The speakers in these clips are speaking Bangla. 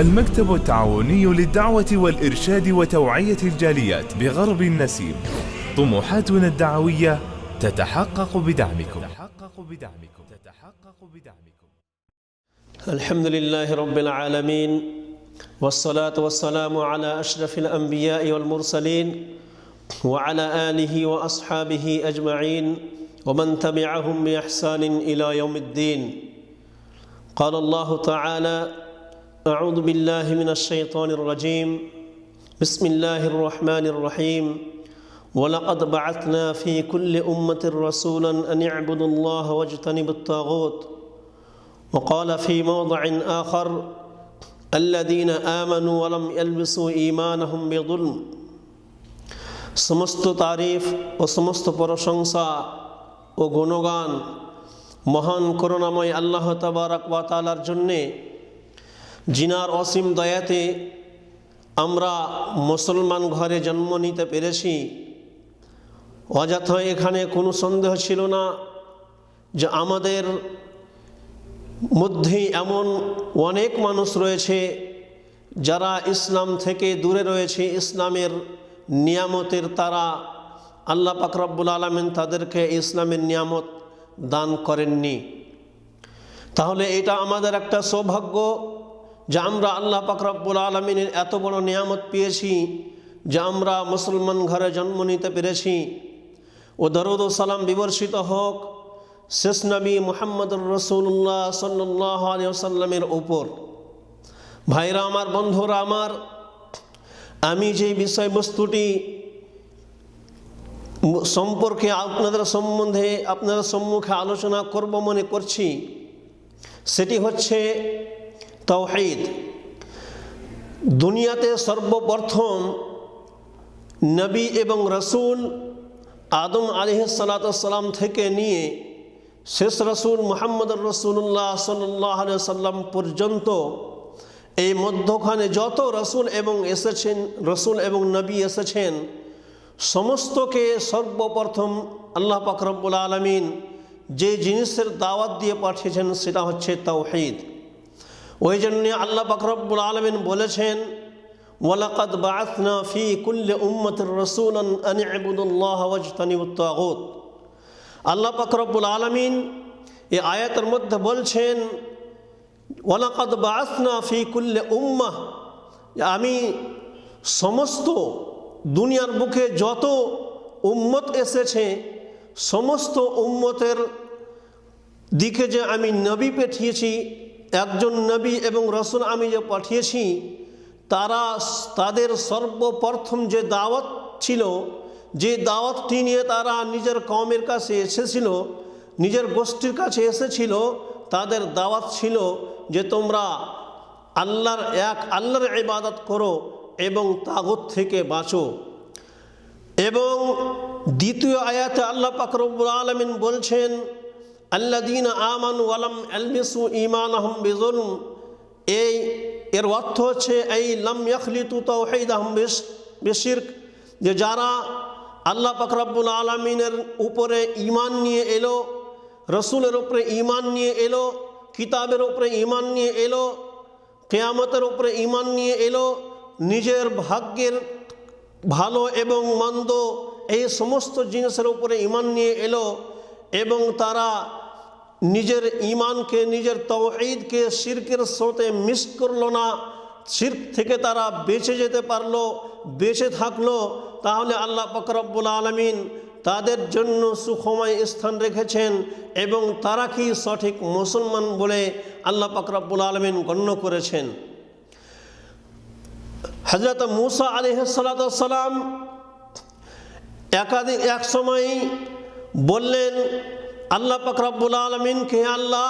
المكتب التعاوني للدعوة والإرشاد وتوعية الجاليات بغرب النسيم. طموحاتنا الدعوية تتحقق بدعمكم. تتحقق بدعمكم تتحقق بدعمكم الحمد لله رب العالمين والصلاة والسلام على أشرف الأنبياء والمرسلين وعلى آله وأصحابه أجمعين ومن تبعهم بإحسان إلى يوم الدين. قال الله تعالى أعوذ بالله من الشيطان الرجيم بسم الله الرحمن الرحيم ولقد بعثنا في كل أمة رسولا أن اعبدوا الله واجتنبوا الطاغوت وقال في موضع آخر الذين آمنوا ولم يلبسوا إيمانهم بظلم সমস্ত তারিফ ও সমস্ত প্রশংসা ও গুণগান মহান করুণাময় আল্লাহ তাবারাক ওয়া তাআলার জন্যে জিনার অসীম দয়াতে আমরা মুসলমান ঘরে জন্ম নিতে পেরেছি। অযথা এখানে কোনো সন্দেহ ছিল না যে আমাদের মধ্যেই এমন অনেক মানুষ রয়েছে যারা ইসলাম থেকে দূরে রয়েছে। ইসলামের নিয়ামতের তারা আল্লাহ পাকরাবুল আলমেন তাদেরকে ইসলামের নিয়ামত দান করেননি। তাহলে এটা আমাদের একটা সৌভাগ্য। যে আমরা আল্লাহ পাকরাবুল আলমিনের এত বড় নিয়ামত পেয়েছি, যে আমরা মুসলমান ঘরে জন্ম নিতে পেরেছি। ও দরুদ সালাম বিবর্ষিত হোক শেষ নবী মোহাম্মদুর রসুল্লাহ সাল্লাহ আলিয়াল্লামের ওপর। ভাইরা আমার, বন্ধুরা আমার, আমি যে বিষয়বস্তুটি সম্পর্কে আপনাদের সম্বন্ধে, আপনাদের সম্মুখে আলোচনা করব মনে করছি, সেটি হচ্ছে তৌহিদ। দুনিয়াতে সর্বপ্রথম নবী এবং রসুল আদম আলিহাসাল্লাম থেকে নিয়ে শেষ রসুল মোহাম্মদ রসুল্লাহ সাল্লাহ সাল্লাম পর্যন্ত এই মধ্যখানে যত রসুল এবং এসেছেন, রসুল এবং নবী এসেছেন, সমস্তকে সর্বপ্রথম আল্লাহ পাকরবুল আলমিন যে জিনিসের দাওয়াত দিয়ে পাঠিয়েছেন সেটা হচ্ছে তাওহিদ ওই জন্যে আল্লাহ পাকরবুল আলমিন বলেছেন, ওয়ালাকাদ বাআথনা ফি কুল্লি উম্মতির রাসূলান আন ইবুদুল্লাহ ওয়াজতানিবুত তাগুত আল্লাহ পাকরবুল আলমিন এই আয়াতের মধ্যে বলছেন, ওয়ালাকাদ বাআথনা ফি কুল্লি উম্মাহ। আমি সমস্ত দুনিয়ার বুকে যত উম্মত এসেছে, সমস্ত উম্মতের দিকে যে আমি নবী পাঠিয়েছি একজন নবী এবং রসুল আমি যে পাঠিয়েছি, তারা তাদের সর্বপ্রথম যে দাওয়াত ছিল, যে দাওয়াতটি নিয়ে তারা নিজের কমের কাছে এসেছিল, নিজের গোষ্ঠীর কাছে এসেছিল, তাদের দাওয়াত ছিল যে তোমরা আল্লাহর এক, আল্লাহর ইবাদত করো এবং তাগত থেকে বাঁচো। এবং দ্বিতীয় আয়াতে আল্লাহ পাকরবুল আলমিন বলছেন আল্লাদিন আমান ওয়ালাম আলমিসু ইমান আহম বেজুলম এই, এর অর্থ হচ্ছে, এই লাম ইয়াখলিতু তৌহিদ আহম বেশির যে যারা আল্লাহ পাকরাবুল আলমিনের উপরে ইমান নিয়ে এলো, রসুলের উপরে ইমান নিয়ে এলো, কিতাবের উপরে ইমান নিয়ে এলো, কেয়ামতের উপরে ইমান নিয়ে এলো, নিজের ভাগ্যের ভালো এবং মন্দ এই সমস্ত জিনিসের উপরে ইমান নিয়ে এলো এবং তারা নিজের ইমানকে নিজের তৌহিদকে শির্কের স্রোতে মিস করল না। শির্ক থেকে তারা বেঁচে যেতে পারল, বেঁচে থাকল। তাহলে আল্লাহ ফকরব্বুল আলমিন তাদের জন্য সুখময় স্থান রেখেছেন এবং তারা কি সঠিক মুসলমান বলে আল্লাহ ফকরব্বুল আলমিন গণ্য করেছেন। হজরত মুসা আলিহাসাল্লাম একাধিক এক সময় বললেন আল্লাহ পাকরাবুল আলমিনকে আল্লাহ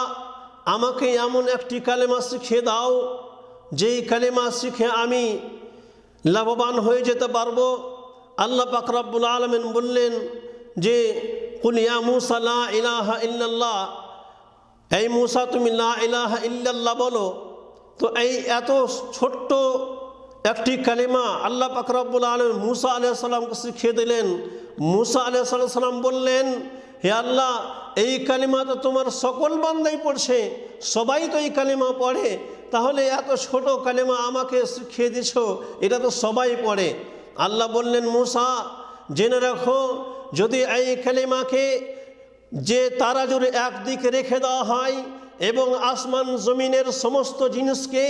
আমাকে এমন একটি কালেমা শিখিয়ে দাও, যেই কালেমা শিখে আমি লাভবান হয়ে যেতে পারব। আল্লাহ পাকরাবুল আলমিন বললেন যে কুলিয়া মুসা লা ইলাহা ইল্লাল্লাহ। এই মুসা, তুমি লা ইলাহা ইল্লাল্লাহ বলো। তো এই এত ছোট্ট একটি কালিমা আল্লাহ পাকরাবুল আলম মুসা আলিয়া সাল্লামকে শিখিয়ে দিলেন। মুসা আলিয়া সাল্লাম বললেন হে আল্লাহ, এই কালিমা তো তোমার সকল বান্দাই পড়ছে, সবাই তো এই কালিমা পড়ে, তাহলে এত ছোট কালিমা আমাকে শিখিয়ে দিছ, এটা তো সবাই পড়ে। আল্লাহ বললেন, মুসা, জেনে রাখো, যদি এই কালিমাকে যে তারা জুড়ে একদিকে রেখে দেওয়া হয় এবং আসমান জমিনের সমস্ত জিনিসকে,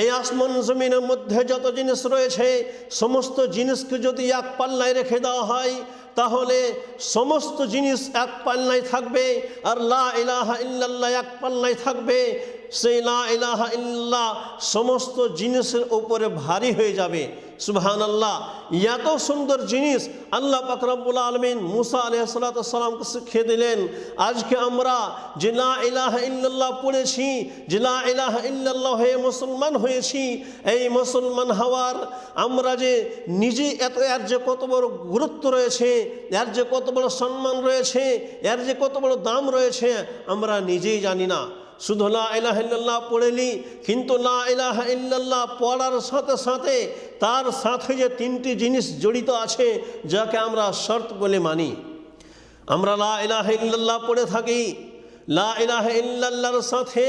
এই আসমান জমিনের মধ্যে যত জিনিস রয়েছে, সমস্ত জিনিসকে যদি এক পাল্লায় রেখে দেওয়া হয়, তাহলে সমস্ত জিনিস এক পাল্লায় থাকবে আর লা ইলাহা ইল্লাল্লাহ এক পাল্লায় থাকবে। সেই লা ইলাহা ইল্লাল্লাহ সমস্ত জিনিসের উপরে ভারী হয়ে যাবে। সুবহান আল্লাহ এত সুন্দর জিনিস আল্লাহ পাকরাবুল আলমিন মুসা আলহামকে শিখিয়ে দিলেন, আজকে আমরা যে লা ইলাহা ইল্লাল্লাহ পড়েছি, যে লা ইলাহা ইল্লাল্লাহ হয়ে মুসলমান হয়েছি, এই মুসলমান হওয়ার আমরা যে নিজে এত, এর যে কত বড় গুরুত্ব রয়েছে, এর যে কত বড় সম্মান রয়েছে, এর যে কত বড় দাম রয়েছে, আমরা নিজেই জানি না। শুধু লা ইলাহা ইল্লাল্লাহ পড়েলি কিন্তু লা ইলাহা ইল্লাল্লাহ পড়ার সাথে সাথে তার সাথে যে তিনটি জিনিস জড়িত আছে, যাকে আমরা শর্ত বলে মানি। আমরা লা ইলাহা ইল্লাল্লাহ পড়ে থাকি। লা ইলাহা ইল্লাল্লাহর সাথে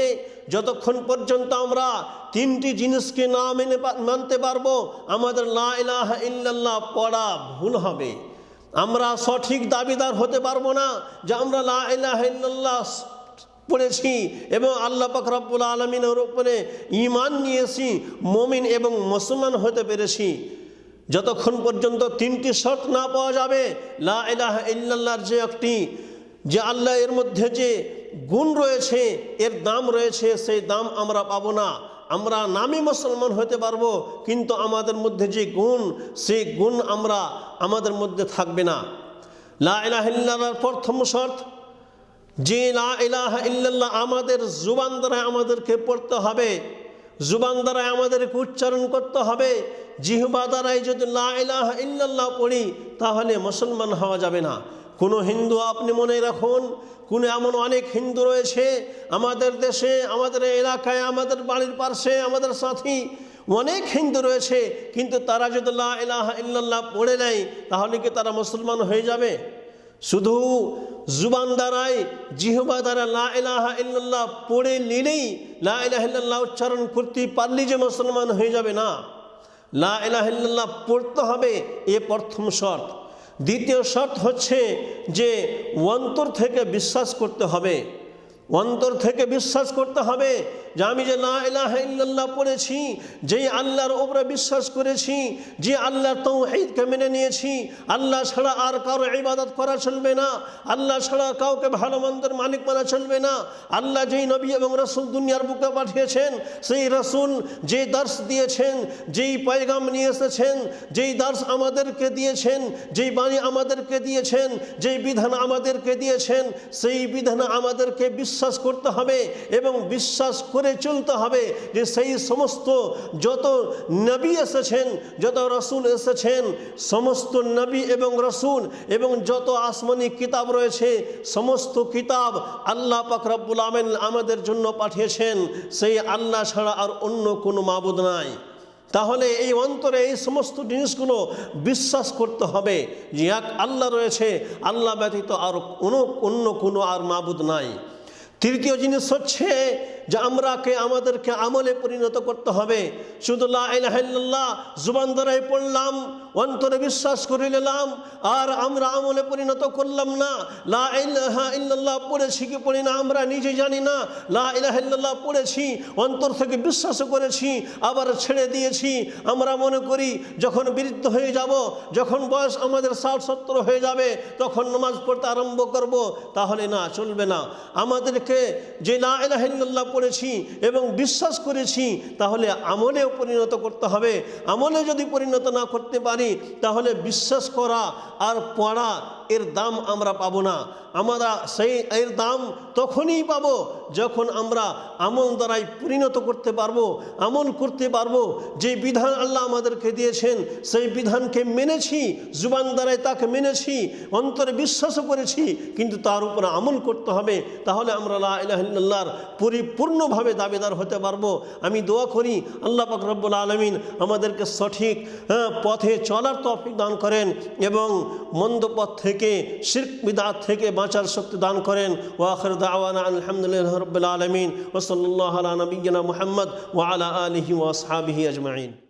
যতক্ষণ পর্যন্ত আমরা তিনটি জিনিসকে না মেনে মানতে পারব, আমাদের লা ইলাহা ইল্লাল্লাহ পড়া ভুল হবে। আমরা সঠিক দাবিদার হতে পারব না যে আমরা লা ইলাহা ইল্লাল্লাহ পড়েছি এবং আল্লাহ পাক রব্বুল আলমিনের উপরে ইমান নিয়েছি, মমিন এবং মুসলমান হতে পেরেছি। যতক্ষণ পর্যন্ত তিনটি শর্ত না পাওয়া যাবে, লা ইলাহা ইল্লাল্লাহর যে একটি, যে আল্লাহ এর মধ্যে যে গুণ রয়েছে, এর দাম রয়েছে, সেই দাম আমরা পাবো না। আমরা নামই মুসলমান হতে পারব, কিন্তু আমাদের মধ্যে যে গুণ, সেই গুণ আমরা আমাদের মধ্যে থাকবে না। লা ইলাহা ইল্লাল্লাহর প্রথম শর্ত যে লা ইলাহা ইল্লাল্লাহ আমাদের জুবান দ্বারা আমাদেরকে পড়তে হবে, জুবান দ্বারা আমাদেরকে উচ্চারণ করতে হবে, জিহবা দ্বারাই যদি লা ইলাহা ইল্লাল্লাহ পড়ি, তাহলে মুসলমান হওয়া যাবে না। কোনো হিন্দু আপনি মনে রাখুন, কোনো এমন অনেক হিন্দু রয়েছে আমাদের দেশে, আমাদের এলাকায়, আমাদের বাড়ির পাশে, আমাদের সাথী অনেক হিন্দু রয়েছে, কিন্তু তারা যদি লা ইলাহা ইল্লাল্লাহ পড়ে নেয় তাহলে কি তারা মুসলমান হয়ে যাবে? শুধু জুবান দ্বারাই জিহবা দ্বারা লা এলাহা ইল্লাল্লাহ পড়ে নিলেই লা ইলাহা ইল্লাল্লাহ উচ্চারণ করতে পারলি যে মুসলমান হয়ে যাবে না। লা ইলাহা ইল্লাল্লাহ পড়তে হবে, এ প্রথম শর্ত। দ্বিতীয় শর্ত হচ্ছে যে অন্তর থেকে বিশ্বাস করতে হবে। অন্তর থেকে বিশ্বাস করতে হবে যে আমি যে লা ইলাহা ইল্লাল্লাহ পড়েছি যেই আল্লাহর ওপরে বিশ্বাস করেছি, যে আল্লাহর তৌহিদকে মেনে নিয়েছি, আল্লাহ ছাড়া আর কারও ইবাদত করা চলবে না, আল্লাহ ছাড়া কাউকে ভালো মন্দের মালিক মানা চলবে না, আল্লাহ যেই নবী এবং রসুল দুনিয়ার বুকে পাঠিয়েছেন, সেই রসুল যে দর্শ দিয়েছেন, যেই পয়গাম নিয়ে এসেছেন, যেই দর্শ আমাদেরকে দিয়েছেন, যেই বাণী আমাদেরকে দিয়েছেন, যেই বিধান আমাদেরকে দিয়েছেন, সেই বিধান আমাদেরকে বিশ্বাস করতে হবে এবং বিশ্বাস করে চলতে হবে যে সেই সমস্ত যত নবী এসেছেন, যত রসুল এসেছেন, সমস্ত নবী এবং রসুল এবং যত আসমানি কিতাব রয়েছে, সমস্ত কিতাব আল্লাহ পাক রব্বুল আমেন আমাদের জন্য পাঠিয়েছেন। সেই আল্লাহ ছাড়া আর অন্য কোনো মাবুদ নাই। তাহলে এই অন্তরে এই সমস্ত জিনিসগুলো বিশ্বাস করতে হবে যে এক আল্লাহ রয়েছে, আল্লাহ ব্যতীত আর কোনো, অন্য কোনো আর মাবুদ নাই। তৃতীয় জিনিস হচ্ছে যে আমরাকে আমাদেরকে আমলে পরিণত করতে হবে। শুধু জুবান দ্বারাই পড়লাম, অন্তরে বিশ্বাস করে নিলাম, আর আমরা আমলে পরিণত করলাম না। লা ইলাহা ইল্লাল্লাহ পড়েছি কি পড়ি না আমরা নিজে জানি না। লা ইলাহা পড়েছি, অন্তর থেকে বিশ্বাসও করেছি, আবার ছেড়ে দিয়েছি। আমরা মনে করি যখন বৃদ্ধ হয়ে যাব, যখন বয়স আমাদের ষাট সত্তর হয়ে যাবে, তখন নামাজ পড়তে আরম্ভ করব। তাহলে না, চলবে না। আমাদেরকে যে লা ইলাহা পড়েছি এবং বিশ্বাস করেছি, তাহলে আমলেও পরিণত করতে হবে। আমলে যদি পরিণত না করতে পারি, তাহলে বিশ্বাস করা আর পড়া এর দাম আমরা পাব না। আমরা সেই এর দাম তখনই পাব যখন আমরা আমল দ্বারাই পরিণত করতে পারব আমল করতে পারব। যে বিধান আল্লাহ আমাদেরকে দিয়েছেন সেই বিধানকে মেনেছি জুবান দ্বারাই তাকে মেনেছি অন্তরে বিশ্বাসও করেছি কিন্তু তার উপরে আমল করতে হবে। তাহলে আমরা ইলাহা পরিপূর্ণভাবে দাবিদার হতে পারব। আমি দোয়া করি আল্লাহ পাক রব্বুল আলমিন আমাদেরকে সঠিক হ্যাঁ, পথে চলার তফিক দান করেন এবং মন্দ পথ থেকে থেকে, শির্ক বিদাত থেকে বাঁচার শক্তি দান করেন। ওয়াখর দাওয়ানা আলহামদুলিল্লাহ রবিল আলমিন। ওসল্লাহ আলা নবীনা মোহাম্মদ ওয়া আলা আলহি ওয়াসহাবিহি আজমাইন।